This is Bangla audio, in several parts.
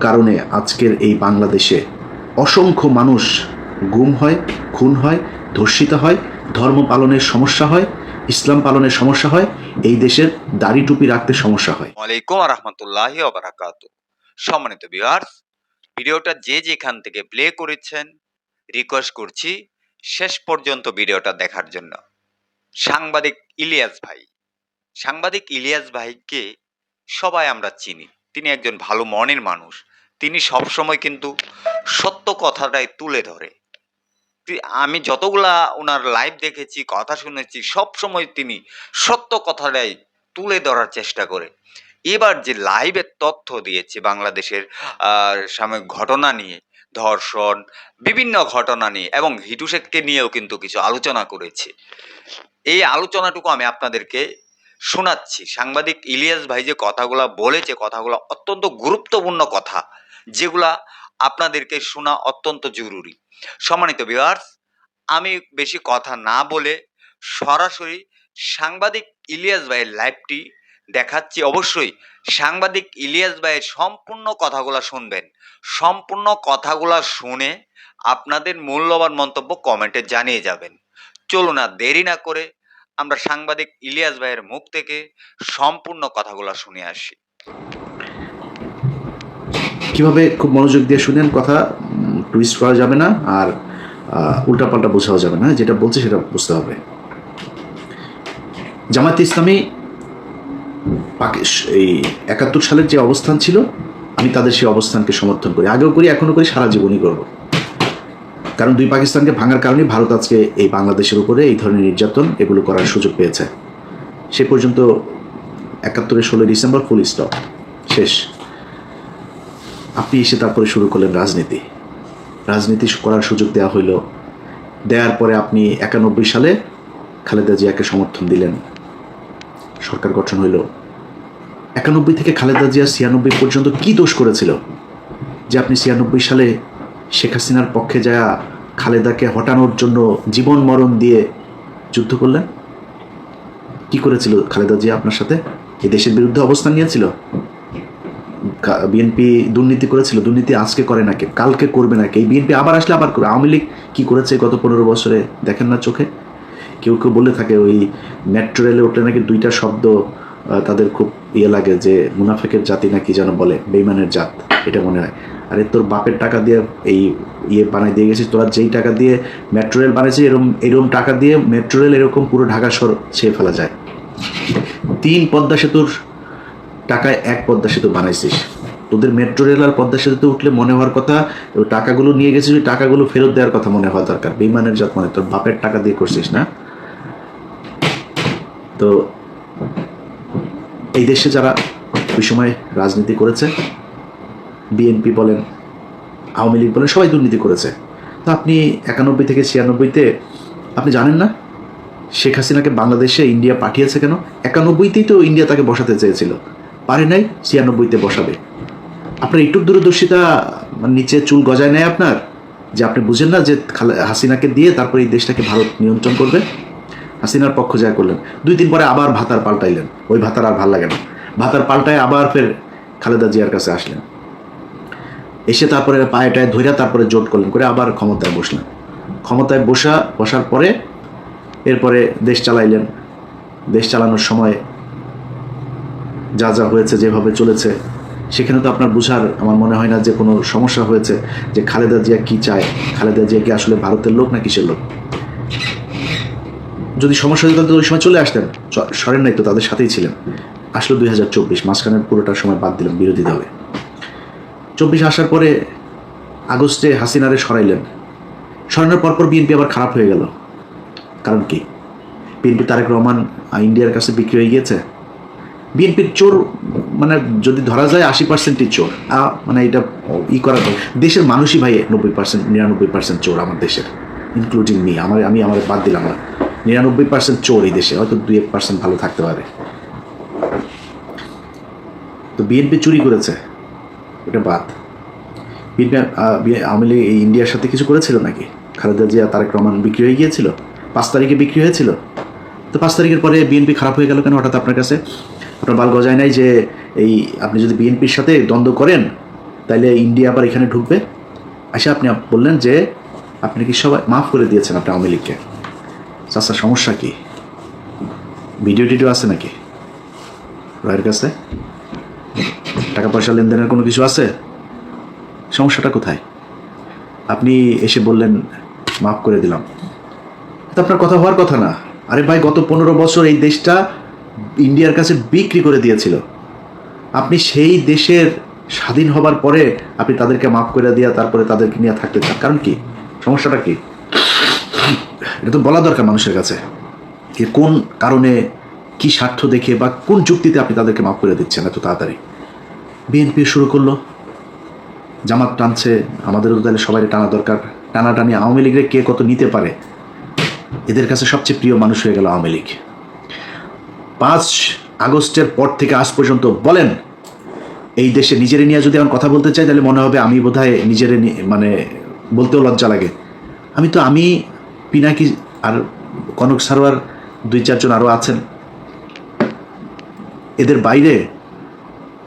কারণে আজকের এই বাংলাদেশে অসংখ্য মানুষ গুম হয়, খুন হয়, ধর্ষিত হয়, ধর্ম পালনের সমস্যা হয়, ইসলাম পালনের সমস্যা হয়, এই দেশের দাড়ি টুপি রাখতে সমস্যা হয়। ওয়ালাইকুম রহমতুল্লাহ সম্মানিত ভিউয়ার্স ভিডিওটা যে যেখান থেকে প্লে করেছেন রিকোয়েস্ট করছি শেষ পর্যন্ত ভিডিওটা দেখার জন্য। সাংবাদিক ইলিয়াস ভাই। সাংবাদিক ইলিয়াস ভাইকে সবাই আমরা চিনি। তিনি একজন ভালো মনের মানুষ। তিনি সবসময় কিন্তু সত্য কথাটাই তুলে ধরে। আমি যতগুলা ওনার লাইভ দেখেছি, কথা শুনেছি সব সময় তিনি সত্য কথাটাই তুলে ধরার চেষ্টা করে। এবার যে লাইভের তথ্য দিয়েছে বাংলাদেশের সাময়িক ঘটনা নিয়ে, ধর্ষণ, বিভিন্ন ঘটনা নিয়ে এবং হিটু শেখকে নিয়েও কিন্তু কিছু আলোচনা করেছে। এই আলোচনাটুকু আমি আপনাদেরকে শোনাচ্ছি। সাংবাদিক ইলিয়াস ভাই যে কথাগুলো বলেছে, কথাগুলো অত্যন্ত গুরুত্বপূর্ণ কথা। যেগুলা আপনাদেরকে শোনা অত্যন্ত জরুরি। সম্মানিত ভিউয়ার্স আমি বেশি কথা না বলে সরাসরি সাংবাদিক ইলিয়াস ভাইয়ের লাইভটি দেখাচ্ছি। অবশ্যই সাংবাদিক ইলিয়াস ভাইয়ের সম্পূর্ণ কথাগুলো শুনবেন। সম্পূর্ণ কথাগুলো শুনে আপনাদের মূল্যবান মন্তব্য কমেন্টে জানিয়ে যাবেন। চলুন না দেরি না করে আমরা সাংবাদিক ইলিয়াস ভাইয়ের মুখ থেকে সম্পূর্ণ কথাগুলো শুনে আসি। কীভাবে খুব মনোযোগ দিয়ে শুনেন কথা টুইস্ট করা যাবে না আর উল্টাপাল্টা বোঝাও যাবে না, যেটা বলছে সেটা বুঝতে হবে। জামায়াত ইসলামী এই একাত্তর সালের যে অবস্থান ছিল, আমি তাদের সেই অবস্থানকে সমর্থন করি। আগেও করি, এখনও করি, সারা জীবনই করব। কারণ দুই পাকিস্তানকে ভাঙার কারণে ভারত আজকে এই বাংলাদেশের উপরে এই ধরনের নির্যাতন এগুলো করার সুযোগ পেয়েছে। সে পর্যন্ত একাত্তরের ষোলোই ডিসেম্বর ফুল স্টপ শেষ। আপনি এসে তারপরে শুরু করলেন রাজনীতি। রাজনীতি করার সুযোগ দেওয়া হইল। দেওয়ার পরে আপনি একানব্বই সালে খালেদা জিয়াকে সমর্থন দিলেন। সরকার গঠন হইল। একানব্বই থেকে খালেদা জিয়া ছিয়ানব্বই পর্যন্ত কি দোষ করেছিল? যে আপনি ছিয়ানব্বই সালে শেখ হাসিনার পক্ষে যা খালেদাকে হটানোর জন্য জীবন মরণ দিয়ে যুদ্ধ করলেন? কি করেছিল খালেদা জিয়া আপনার সাথে? এ দেশের বিরুদ্ধে অবস্থান নিয়েছিল? বিএনপি দুর্নীতি করেছিল, দুর্নীতি আজকে করে নাকি, কালকে করবে নাকি, এই বিএনপি আবার আসলে আবার করবে, আওয়ামী লীগ কী করেছে গত পনেরো বছরে, দেখেন না চোখে? কেউ কেউ বলে থাকে ওই মেট্রো রেলে উঠলে নাকি দুইটা শব্দ তাদের খুব ইয়ে লাগে যে মুনাফেকের জাতি নাকি যেন বলে, বেইমানের জাত, এটা মনে হয়। আরে তোর বাপের টাকা দিয়ে এই ইয়ে বানাই দিয়ে গেছিস, তোরা যেই টাকা দিয়ে মেট্রো রেল বানিয়েছিস এরকম এরকম টাকা দিয়ে মেট্রো রেল এরকম পুরো ঢাকা শহর ছেয়ে ফেলা যায়। তিন পদ্মা সেতুর টাকায় এক পদ্মা সেতু বানাইছিস। তোদের মেট্রো রেল আর পদ্মা সেতুতে উঠলে মনে হওয়ার কথা টাকাগুলো নিয়ে গেছিস টাকাগুলো ফেরত দেওয়ার কথা মনে হওয়া দরকার। বিমানের জাত মানে তোর বাপের টাকা দিয়ে করছিস না? তো এই দেশে যারা ওই সময় রাজনীতি করেছে বিএনপি বলেন, আওয়ামী লীগ বলেন, সবাই দুর্নীতি করেছে। তো আপনি একানব্বই থেকে ছিয়ানব্বইতে, আপনি জানেন না? শেখ হাসিনাকে বাংলাদেশে ইন্ডিয়া পাঠিয়েছে কেন? একানব্বইতেই তো ইন্ডিয়া তাকে বসাতে চেয়েছিল। পারে নাই, ছিয়ানব্বইতে বসাবে। আপনার একটু দূরদর্শিতা মানে নিচে চুল গজায় নেয় আপনার, যে আপনি বুঝেন না যে হাসিনাকে দিয়ে তারপরে এই দেশটাকে ভারত নিয়ন্ত্রণ করবে। হাসিনার পক্ষ যা করলেন। দুই দিন পরে আবার ভাতার পাল্টাইলেন। ওই ভাতার আর ভালো লাগে না। ভাতার পাল্টায় আবার ফের খালেদা জিয়ার কাছে আসলেন। এসে তারপরে পায়ে টায়ে ধইরা তারপরে জোট করলেন, করে আবার ক্ষমতায় বসলেন। ক্ষমতায় বসা, বসার পরে, এরপরে দেশ চালাইলেন। দেশ চালানোর সময় যা যা হয়েছে, যেভাবে চলেছে, সেখানে তো আপনার বুঝার আমার মনে হয় না যে কোনো সমস্যা হয়েছে যে খালেদা জিয়া কি চায়, খালেদা জিয়া কি আসলে ভারতের লোক না কিসের লোক? যদি সমস্যা হতো ওই সময় চলে আসতেন। সরেন নাই তো, তাদের সাথেই ছিলেন। আসলো দুই হাজার চব্বিশ, মাঝখানের পুরোটার সময় বাদ দিলাম বিরোধী দলে চব্বিশ আসার পরে আগস্টে হাসিনারে সরাইলেন। সরানোর পরপর বিএনপি আবার খারাপ হয়ে গেল। কারণ কি? বিএনপি তারেক রহমান ইন্ডিয়ার কাছে বিক্রি হয়ে গিয়েছে। বিএনপির চোর মানে যদি ধরা যায় আশি পার্সেন্টই চোর। মানে এটা ই করা যায়। দেশের মানুষই ভাই নব্বই পার্সেন্ট নিরানব্বই পার্সেন্ট চোর আমার দেশের ইনক্লুডিং মি আমার, আমি, আমার বাদ দিলাম না। নিরানব্বই পার্সেন্ট চোর এই দেশে, হয়তো দুই এক পার্সেন্ট ভালো থাকতে পারে। তো বিএনপি চুরি করেছে, এটা বাদ। বিএনপি আওয়ামী লীগ ইন্ডিয়ার সাথে কিছু করেছিল নাকি? খালেদা জিয়া, তারেক রহমান বিক্রি হয়ে গিয়েছিল? পাঁচ তারিখে বিক্রি হয়েছিল? তো পাঁচ তারিখের পরে বিএনপি খারাপ হয়ে গেল কেন হঠাৎ আপনার কাছে? আপনার বাল গজায় নাই যে এই আপনি যদি বিএনপির সাথে দ্বন্দ্ব করেন তাহলে ইন্ডিয়া আবার এখানে ঢুকবে? আচ্ছা আপনি আপ- বললেন যে আপনি কি সবাই মাফ করে দিয়েছেন আপনি আওয়ামী লীগকে। চাষা সমস্যা কি? ভিডিও টিডিও আছে নাকি? রয়ের কাছে? টাকা পয়সা লেনদেনের কোনো কিছু আছে? সমস্যাটা কোথায়? আপনি এসে বললেন, মাফ করে দিলাম। আপনার কথা হওয়ার কথা না। আরে ভাই, গত পনেরো বছর এই দেশটা ইন্ডিয়ার কাছে বিক্রি করে দিয়েছিল। আপনি সেই দেশের স্বাধীন হবার পরে আপনি তাদেরকে মাফ করে দিয়া তারপরে তাদেরকে নিয়ে থাকতে চান। কারণ কি? সমস্যাটা কি? এটা তো বলা দরকার মানুষের কাছে যে কোন কারণে কি স্বার্থ দেখে বা কোন যুক্তিতে আপনি তাদেরকে মাফ করে দিচ্ছেন এত তাড়াতাড়ি? বিএনপি শুরু করল। জামাত টানছে, আমাদেরও তাহলে সবাই টানা দরকার। টানাটানি আওয়ামী লীগের কে কত নিতে পারে? এদের কাছে সবচেয়ে প্রিয় মানুষ হয়ে গেল আওয়ামী লীগ। পাঁচ আগস্টের পর থেকে আজ পর্যন্ত বলেন, এই দেশে নিজের নিয়ে যদি আমি কথা বলতে চাই, তাহলে মনে হবে আমি বোধহয় নিজেরে নি- মানে বলতেও লজ্জা লাগে। আমি তো, আমি পিনাকি আর কনক সারোয়ার দুই চারজন আরও আছেন। এদের বাইরে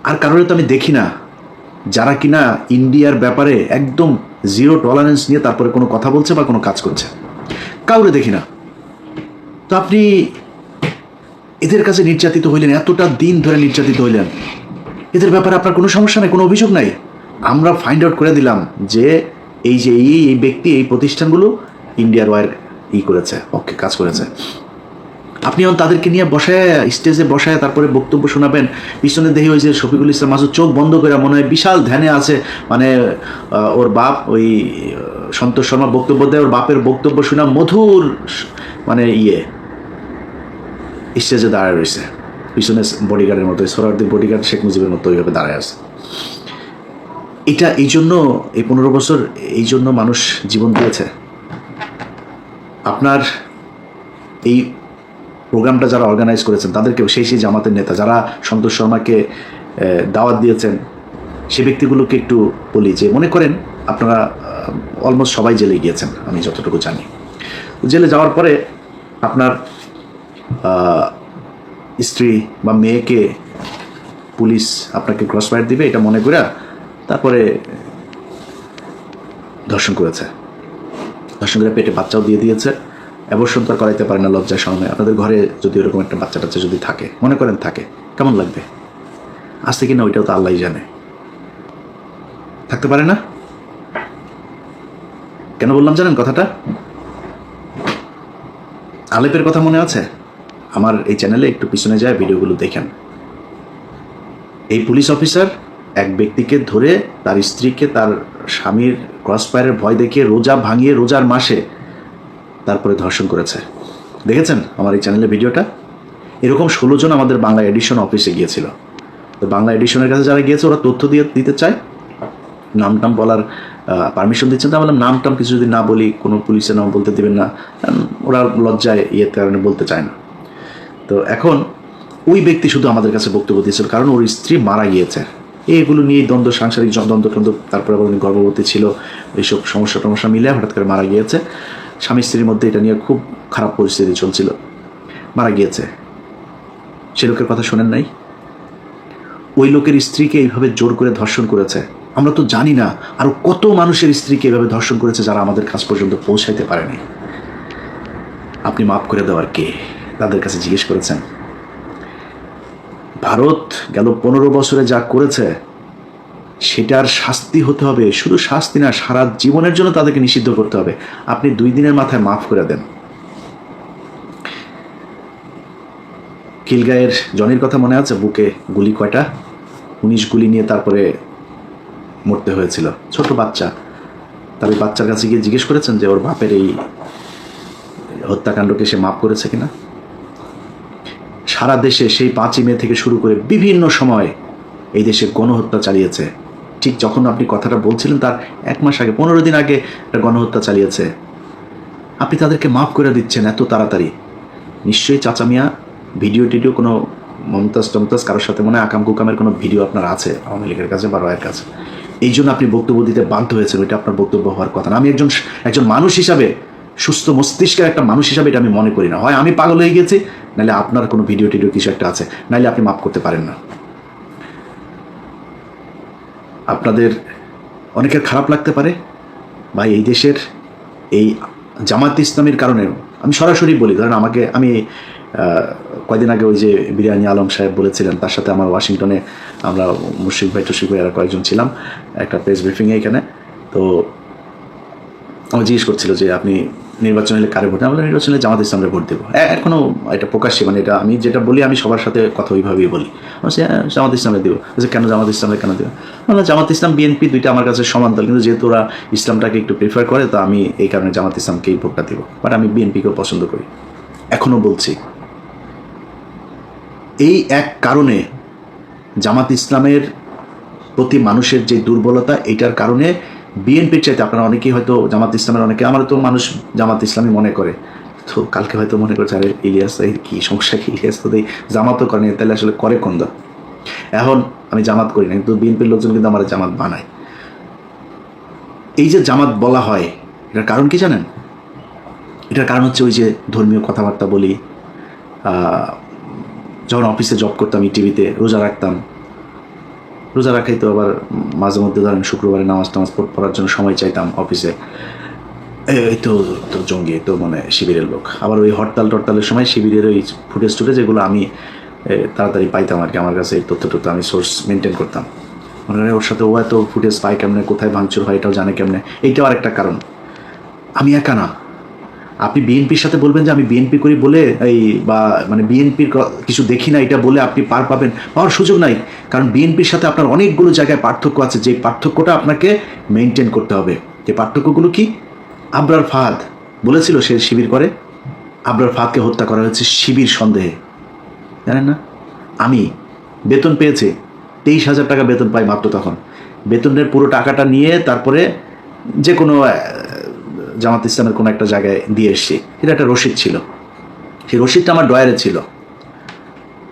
আর কারোর তো আমি দেখি না। যারা কিনা ইন্ডিয়ার ব্যাপারে একদম জিরো টলারেন্স নিয়ে তারপরে কোনো কথা বলছে বা কোনো কাজ করছে। কাউরে দেখি না। তো আপনি এদের কাছে নির্যাতিত হইলেন, এতটা দিন ধরে নির্যাতিত হইলেন। এদের ব্যাপারে আপনার কোনো সমস্যা নেই, কোনো অভিযোগ নাই? আমরা ফাইন্ড আউট করে দিলাম যে এই যে এই এই ব্যক্তি, এই প্রতিষ্ঠানগুলো ইন্ডিয়ার ওয়ার ই করেছে ওকে কাজ করেছে। আপনি এখন তাদেরকে নিয়ে বসায় স্টেজে বসায়, তারপরে বক্তব্য শোনাবেন। পিছনে দেখি ওই যে শফিকুল ইসলাম মাসুদ চোখ বন্ধ করে মনে হয় বিশাল ধ্যানে আছে। মানে ওর বাপ ওই সন্তোষ শর্মা বক্তব্য দেয়, ওর বাপের বক্তব্য শোনা মধুর মানে ইয়ে। স্টেজে দাঁড়ায় রয়েছে। পিছনে বডিগার্ডের মতো সোরারদের বডিগার্ড শেখ মুজিবের মতো ওইভাবে দাঁড়ায় আছে। এটা এই জন্য, এই পনেরো বছর, এই জন্য মানুষ জীবন দিয়েছে। আপনার এই প্রোগ্রামটা যারা অর্গানাইজ করেছেন, তাদেরকেও সেই সেই জামাতের নেতা, যারা সন্তোষ শর্মাকে দাওয়াত দিয়েছেন, সে ব্যক্তিগুলোকে একটু বলি যে, মনে করেন আপনারা অলমোস্ট সবাই জেলে গিয়েছেন, আমি যতটুকু জানি। জেলে যাওয়ার পরে আপনার স্ত্রী বা মেয়েকে পুলিশ আপনাকে ক্রস ফায়ার দিবে, এটা মনে করে তারপরে ধর্ষণ করেছে। ধর্ষণ করে পেটে বাচ্চাও দিয়ে দিয়েছে। অবশ্যই তো করাইতে পারে না লজ্জার সঙ্গে আপনাদের ঘরে যদি ওরকম একটা বাচ্চা টাচ্চা যদি থাকে, মনে করেন থাকে, কেমন লাগবে? আসতে কিনা ওইটাও তো আল্লাহ জানে। থাকতে পারে না? কেন বললাম জানেন কথাটা? আলেপের কথা মনে আছে? আমার এই চ্যানেলে একটু পিছনে যায়, ভিডিওগুলো দেখেন। এই পুলিশ অফিসার এক ব্যক্তিকে ধরে তার স্ত্রীকে তার স্বামীর ক্রসফায়ারের ভয় দেখিয়ে রোজা ভাঙিয়ে রোজার মাসে তারপরে ধর্ষণ করেছে। দেখেছেন আমার এই চ্যানেলে ভিডিওটা? এরকম ষোলো জন আমাদের বাংলা এডিশন অফিসে গিয়েছিল। তো বাংলা এডিশনের কাছে যারা গিয়েছে, ওরা তথ্য দিয়ে দিতে চায়। নাম টাম বলার পারমিশন দিচ্ছেন। তো বললাম, নাম টাম কিছু যদি না বলি, কোনো পুলিশের নাম বলতে দেবেন না। ওরা লজ্জায় ইয়ের কারণে বলতে চায় না। তো এখন ওই ব্যক্তি শুধু আমাদের কাছে বক্তব্য দিয়েছিল, কারণ ওর স্ত্রী মারা গিয়েছে। এইগুলো নিয়ে দ্বন্দ্ব, সাংসারিক দ্বন্দ্ব টন্দ্ব তারপরে আবার উনি গর্ভবতী ছিল, এইসব সমস্যা টমস্যা মিলে হঠাৎ করে মারা গিয়েছে। স্বামী, স্ত্রীর মধ্যে এটা নিয়ে খুব খারাপ পরিস্থিতি চলছিল। মারা গিয়েছে। সে লোকের কথা শোনেন নাই? ওই লোকের স্ত্রীকে এইভাবে জোর করে ধর্ষণ করেছে। আমরা তো জানি না আরও কত মানুষের স্ত্রীকে এভাবে ধর্ষণ করেছে যারা আমাদের কাছ পর্যন্ত পৌঁছাইতে পারেনি। আপনি মাফ করে দেওয়ার কে? তাদের কাছে জিজ্ঞেস করেছেন, ভারত গেল পনেরো বছরে যা করেছে, সেটার শাস্তি হতে হবে, শুধু শাস্তি না, সারা জীবনের জন্য তাদেরকে নিষিদ্ধ করতে হবে। আপনি দুই দিনের মাথায় মাফ করে দেন। খিলগাঁয়ের জনির কথা মনে আছে? বুকে গুলি কয়টা? উনিশ গুলি নিয়ে তারপরে মরতে হয়েছিল। ছোট বাচ্চা। তার ওই বাচ্চার কাছে গিয়ে জিজ্ঞেস করেছেন যে ওর বাপের এই হত্যাকাণ্ডকে সে মাফ করেছে কিনা? সারা দেশে সেই পাঁচই মে থেকে শুরু করে বিভিন্ন সময়ে এই দেশে গণহত্যা চালিয়েছে। ঠিক যখন আপনি কথাটা বলছিলেন তার এক মাস আগে, পনেরো দিন আগে গণহত্যা চালিয়েছে। আপনি তাদেরকে মাফ করে দিচ্ছেন এত তাড়াতাড়ি। নিশ্চয়ই চাচা মিয়া, ভিডিও টিডিও কোনো মমতাজ টমতাজ কারোর সাথে মনে হয় আকাম কুকামের কোনো ভিডিও আপনার আছে, আওয়ামী লীগের কাছে বা রয়ের কাছে। এই জন্য আপনি বক্তব্য দিতে বাধ্য হয়েছেন, ওইটা আপনার বক্তব্য হওয়ার কথা না। আমি একজন একজন মানুষ হিসাবে, সুস্থ মস্তিষ্কের একটা মানুষ হিসাবে এটা আমি মনে করি না। হয় আমি পাগল হয়ে গেছি নাহলে আপনার কোনো ভিডিও টিডিও কিছু একটা আছে, নাহলে আপনি মাফ করতে পারেন না। আপনাদের অনেকের খারাপ লাগতে পারে, বা এই দেশের এই জামাত ইসলামের কারণে, আমি সরাসরি বলি, কারণ আমাকে, আমি কয়দিন আগে ওই যে বিরিয়ানি আলম সাহেব বলেছিলেন, তার সাথে আমার ওয়াশিংটনে আমরা মুশিক ভাই টুশিক ভাই আর কয়েকজন ছিলাম, একটা প্রেস ব্রিফিংয়ে এখানে। তো আমার জিজ্ঞেস করছিল যে আপনি নির্বাচন হলে কারে ভোট দেবেন? আমি বললাম, নির্বাচন জামাত ইসলামে ভোট দেবো। এ- এখনও এটা প্রকাশ্যে মানে এটা আমি যেটা বলি আমি সবার সাথে কথা ওইভাবেই বলি। বলছি, হ্যাঁ, জামাত ইসলামে দেবো। বলছে, কেন জামাত ইসলামে কেন দেবো? বললাম জামাত ইসলাম বিএনপি দুইটা আমার কাছে সমান দল কিন্তু যেহেতু ওরা ইসলামটাকে একটু প্রিফার করে তো আমি এই কারণে জামাত ইসলামকেই ভোটটা দেবো। বাট আমি বিএনপিকেও পছন্দ করি। এখনও বলছি এই এক কারণে জামাত ইসলামের প্রতি মানুষের যে দুর্বলতা এটার কারণে বিএনপির চাইতে আপনারা অনেকেই হয়তো জামাত ইসলামের অনেকে আমার তো মানুষ জামাত ইসলামই মনে করে। তো কালকে হয়তো মনে করছে, আরে ইলিয়াস এই কি সমস্যা কি? ইলিয়াস তো জামাতও করেনি তাহলে আসলে করে কোন দল এখন আমি জামাত করি না কিন্তু বিএনপির লোকজন কিন্তু আমার জামাত বানায়। এই যে জামাত বলা হয়, এটার কারণ কি জানেন? এটার কারণ হচ্ছে ওই যে ধর্মীয় কথাবার্তা বলি যখন অফিসে জব করতাম টিভিতে রোজা রাখতাম রোজা রাখাই তো আবার মাঝে মধ্যে ধরেন শুক্রবারে নামাজ টামাজ পড়ার জন্য সময় চাইতাম অফিসে এই তো তো জঙ্গি তো মানে শিবিরের লোক। আবার ওই হরতাল টরতালের সময় শিবিরের ওই ফুটেজ টুটেজ যেগুলো আমি তাড়াতাড়ি পাইতাম আর কি। আমার কাছে এই তথ্য টথ্য আমি সোর্স মেনটেন করতাম। মনে হয় ওর সাথে ও এত ফুটেজ পায় কেমনে, কোথায় ভাঙচুর হয়, এটাও জানে কেমনে। এইটাও আরেকটা কারণ। আমি একা না। আপনি বিএনপির সাথে বলবেন যে আমি বিএনপি করি বলে এই বা মানে বিএনপির কিছু দেখি না, এটা বলে আপনি পার পাবেন, পাওয়ার সুযোগ নাই। কারণ বিএনপির সাথে আপনার অনেকগুলো জায়গায় পার্থক্য আছে যে পার্থক্যটা আপনাকে মেনটেন করতে হবে। যে পার্থক্যগুলো কি? আবরার ফাহাদ বলেছিল সে শিবির করে, আবরার ফাহাদকে হত্যা করা হয়েছে শিবির সন্দেহে। জানেন না? আমি বেতন পেয়েছি, তেইশ হাজার টাকা বেতন পাই মাত্র তখন। বেতনের পুরো টাকাটা নিয়ে তারপরে যে কোনো জামাত ইসলামের কোনো একটা জায়গায় দিয়ে এসছি। এটা একটা রসিদ ছিল। সেই রসিদটা আমার ডয়ারে ছিল।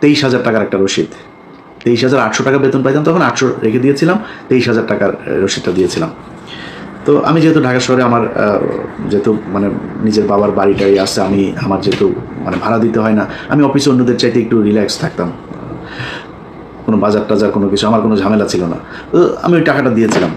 তেইশ হাজার টাকার একটা রসিদ তেইশ হাজার আটশো টাকা বেতন পাইতাম তখন, আটশো রেখে দিয়েছিলাম, তেইশ হাজার টাকার রসিদটা দিয়েছিলাম। তো আমি যেহেতু ঢাকা শহরে আমার যেহেতু মানে নিজের বাবার বাড়িটাই আছে, আমি, আমার যেহেতু মানে ভাড়া দিতে হয় না, আমি অফিসে অন্যদের চাইতে একটু রিল্যাক্স থাকতাম। কোনো বাজার টাজার কোনো কিছু, আমার কোনো ঝামেলা ছিল না। তো আমি ওই টাকাটা দিয়েছিলাম।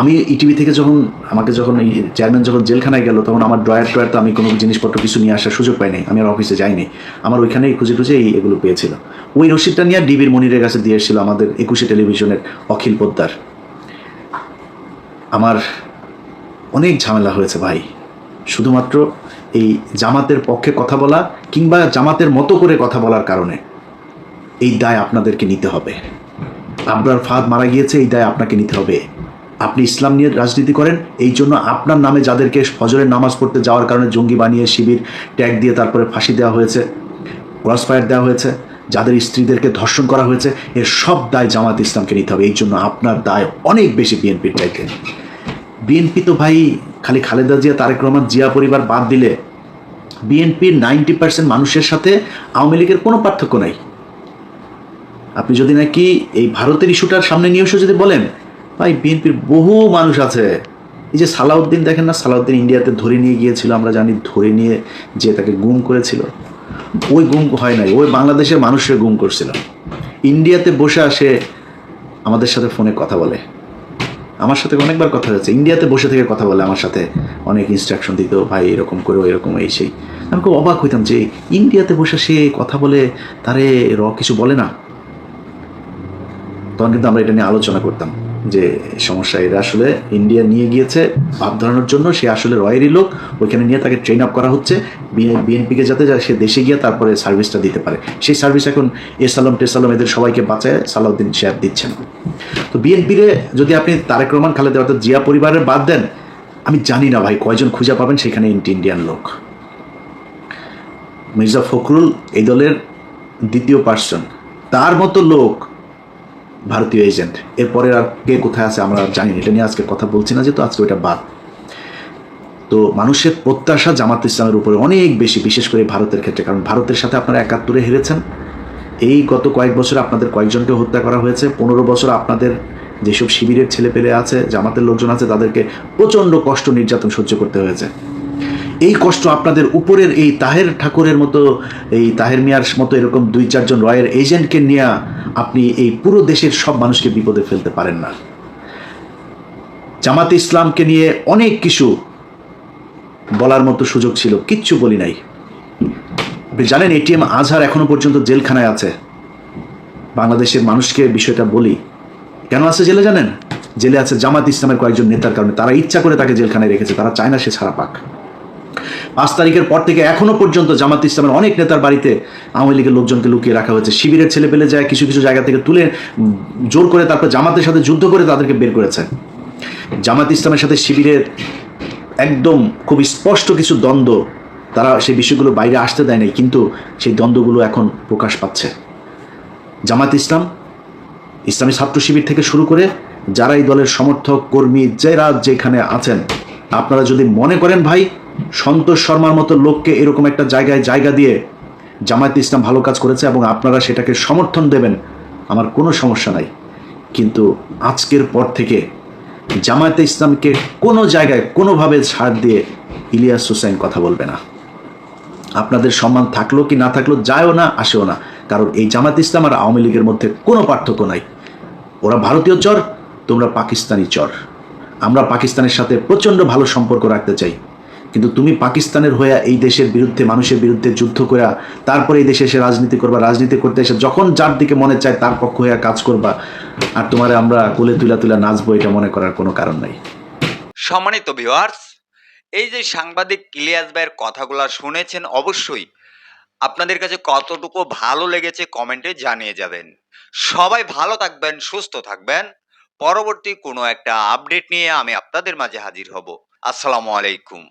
আমি ইটিভি থেকে যখন আমাকে যখন চেয়ারম্যান যখন জেলখানায় গেল, তখন আমার ড্রয়ার ট্রয়ার তো আমি কোনো জিনিসপত্র কিছু নিয়ে আসার সুযোগ পাইনি আমি আর অফিসে যাইনি। আমার ওইখানেই খুঁজে খুঁজে এই এগুলো পেয়েছিল। ওই রসিদটা নিয়ে ডিবির মনিরের কাছে দিয়ে এসেছিল আমাদের একুশে টেলিভিশনের অখিল পোদ্দার। আমার অনেক ঝামেলা হয়েছে ভাই। শুধুমাত্র এই জামাতের পক্ষে কথা বলা কিংবা জামাতের মতো করে কথা বলার কারণে এই দায় আপনাদেরকে নিতে হবে। আবরার ফাদ মারা গিয়েছে, এই দায় আপনাকে নিতে হবে। আপনি ইসলাম নিয়ে রাজনীতি করেন, এই জন্য আপনার নামে যাদেরকে ফজরের নামাজ পড়তে যাওয়ার কারণে জঙ্গি বানিয়ে শিবির, ট্যাগ দিয়ে তারপরে ফাঁসি দেওয়া হয়েছে, ক্রস ফায়ার দেওয়া হয়েছে, যাদের স্ত্রীদেরকে ধর্ষণ করা হয়েছে, এর সব দায় জামাত ইসলামকে নিতে হবে, এই জন্য আপনার দায় অনেক বেশি বিএনপির চাইতে বিএনপি তো ভাই, খালি খালেদা জিয়া, তারেক রহমান, জিয়া পরিবার বাদ দিলে বিএনপির নাইনটি পার্সেন্ট মানুষের সাথে আওয়ামী লীগের কোনো পার্থক্য নাই। আপনি যদি নাকি এই ভারতের ইস্যুটার সামনে নিয়ে এসে যদি বলেন ভাই, বিএনপির বহু মানুষ আছে। এই যে সালাউদ্দিন, দেখেন না, সালাউদ্দিন ইন্ডিয়াতে ধরে নিয়ে গিয়েছিল, আমরা জানি, ধরে নিয়ে যে তাকে গুম করেছিল। ওই গুম হয় নাই, ওই বাংলাদেশের মানুষের গুম করছিল। ইন্ডিয়াতে বসে আসে, আমাদের সাথে ফোনে কথা বলে। আমার সাথে অনেকবার কথা হয়েছে, ইন্ডিয়াতে বসে থেকে কথা বলে আমার সাথে। অনেক ইনস্ট্রাকশন দিত, ভাই, এরকম করো, এরকম এই সেই। আমি খুব অবাক হইতাম যে, ইন্ডিয়াতে বসে সে কথা বলে তারে র কিছু বলে না? তখন কিন্তু আমরা এটা নিয়ে আলোচনা করতাম। যে সমস্যা এটা আসলে ইন্ডিয়া নিয়ে গিয়েছে ভাব ধরানোর জন্য, সে আসলে রয়েরই লোক, ওইখানে নিয়ে তাকে ট্রেন আপ করা হচ্ছে। বিএনপিকে যাতে সে দেশে গিয়ে তারপরে সার্ভিসটা দিতে পারে। সেই সার্ভিস এখন এসালম টেসালম এদের সবাইকে বাঁচায়, সালাউদ্দিন শেয়ার দিচ্ছেন। তো বিএনপিরে যদি আপনি তারেক রহমান, খালেদা অর্থাৎ জিয়া পরিবারের বাদ দেন, আমি জানি না ভাই কয়জন খুঁজে পাবেন সেখানে ইন্টি ইন্ডিয়ান লোক। মির্জা ফখরুল এই দলের দ্বিতীয় পার্সন তার মতো লোক ভারতীয় এজেন্ট। এরপরে আর কে কোথায় আছে আমরা জানি এটা নিয়ে আজকে কথা বলছি না, যেহেতু আজকে ওইটা বাদ। তো মানুষের প্রত্যাশা জামাত ইসলামের উপরে অনেক বেশি, বিশেষ করে ভারতের ক্ষেত্রে। কারণ ভারতের সাথে আপনারা একাত্তরে হেরেছেন। এই গত কয়েক বছরে আপনাদের কয়েকজনকে হত্যা করা হয়েছে। পনেরো বছর আপনাদের যেসব শিবিরের ছেলে পেলে আছে, জামাতের লোকজন আছে, তাদেরকে প্রচণ্ড কষ্ট নির্যাতন সহ্য করতে হয়েছে। এই কষ্ট আপনাদের উপরের এই তাহের ঠাকুরের মতো, এই তাহের মিয়ার মতো এরকম দুই, চারজন রয়ের এজেন্টকে নিয়ে আপনি এই পুরো দেশের সব মানুষকে বিপদে ফেলতে পারেন না। জামাতে ইসলামকে নিয়ে অনেক কিছু বলার মতো সুযোগ ছিল, কিচ্ছু বলি নাই। জানেন এটিএম আজহার এখনও পর্যন্ত জেলখানায় আছে। বাংলাদেশের মানুষকে বিষয়টা বলি। কেন আছে জেলে জানেন? জেলে আছে জামাত ইসলামের কয়েকজন নেতার কারণে, তারা ইচ্ছা করে তাকে জেলখানায় রেখেছে, তারা চায় না সে ছাড়া পাক। পাঁচ তারিখের পর থেকে এখনও পর্যন্ত জামাত ইসলামের অনেক নেতার বাড়িতে আওয়ামী লীগের লোকজনকে লুকিয়ে রাখা হয়েছে। শিবিরের ছেলে পেলে যায়, কিছু কিছু জায়গা থেকে তুলে জোর করে তারপর জামাতের সাথে যুদ্ধ করে তাদেরকে বের করেছে। জামাত ইসলামের সাথে শিবিরের একদম খুব স্পষ্ট কিছু দ্বন্দ্ব, তারা সেই বিষয়গুলো বাইরে আসতে দেয় নাই, কিন্তু সেই দ্বন্দ্বগুলো এখন প্রকাশ পাচ্ছে। জামাত ইসলাম, ইসলামী ছাত্র শিবির থেকে শুরু করে যারা এই দলের সমর্থক, কর্মী, যারা যেখানে আছেন, আপনারা যদি মনে করেন ভাই সন্তোষ শর্মার মতো লোককে এরকম একটা জায়গায় জায়গা দিয়ে জামায়াত ইসলাম ভালো কাজ করেছে এবং আপনারা সেটাকে সমর্থন দেবেন, আমার কোনো সমস্যা নাই। কিন্তু আজকের পর থেকে জামায়াতে ইসলামকে কোনো জায়গায় কোনোভাবে ছাড় দিয়ে ইলিয়াস হোসেন কথা বলবে না। আপনাদের সম্মান থাকল কি না থাকল যায়ও না, আসেও না। কারণ এই জামাত ইসলাম আর আওয়ামী লীগের মধ্যে কোনো পার্থক্য নাই। ওরা ভারতীয় চর, তোমরা পাকিস্তানি চর। আমরা পাকিস্তানের সাথে প্রচণ্ড ভালো সম্পর্ক রাখতে চাই। কিন্তু তুমি পাকিস্তানের হয়ে এই দেশের বিরুদ্ধে, মানুষের বিরুদ্ধে যুদ্ধ করে তারপরে এই দেশে এসে রাজনীতি করবা, রাজনীতি করতে এসে যখন যার দিকে মনে চায় তার পক্ষ হয়ে কাজ করবা। আর তোমারে আমরা কোলে তুলা তুলা নাচবো এটা মনে করার কোনো কারণ নাই। সম্মানিত ভিউয়ার্স এই যে সাংবাদিক ইলিয়াস ভাইয়ের কথাগুলো শুনেছেন অবশ্যই আপনাদের কাছে কতটুকু ভালো লেগেছে কমেন্টে জানিয়ে যাবেন। সবাই ভালো থাকবেন, সুস্থ থাকবেন। পরবর্তী কোনো একটা আপডেট নিয়ে আমি আপনাদের মাঝে হাজির হব। আসসালামু আলাইকুম।